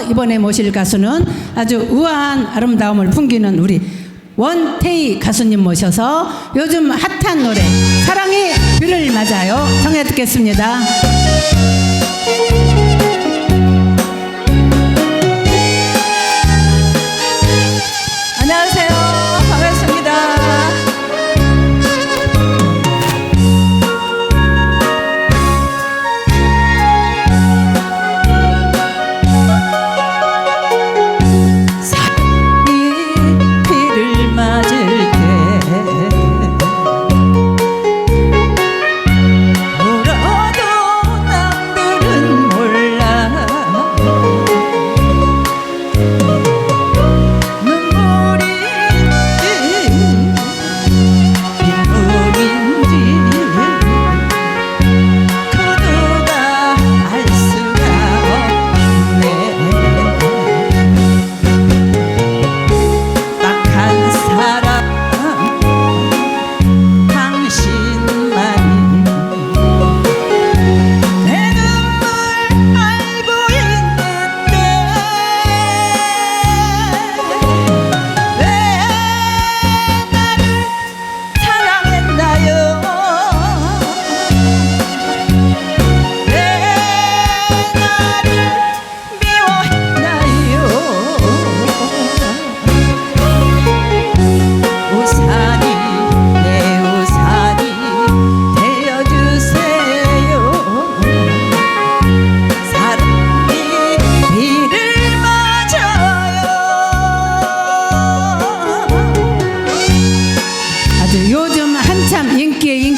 이번에 모실 가수는 아주 우아한 아름다움을 풍기는 우리 원태희 가수님 모셔서 요즘 핫한 노래 사랑이 비를 맞아요 청해 듣겠습니다.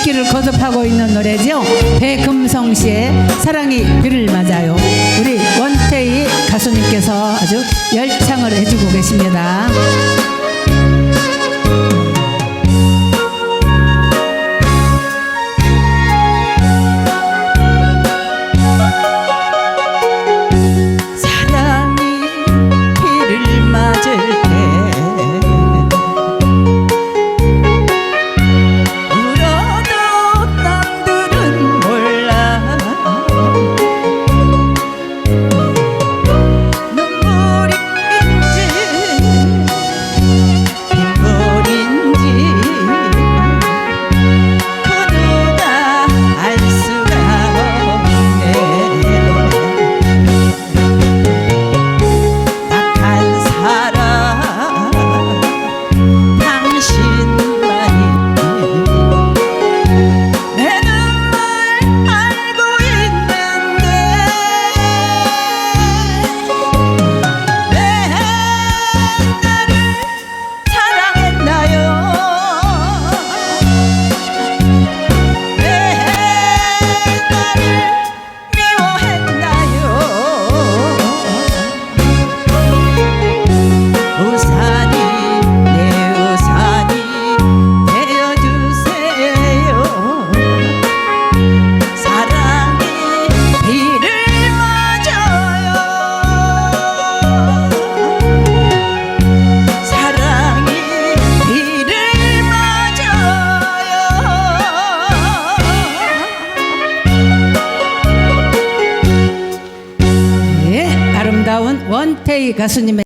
인기를 거듭하고 있는 노래죠. 배금성 씨의 사랑이 비를 맞아요. 우리 원태희 가수님께서 아주 열창을 해주고 계십니다. 원태희 가수님의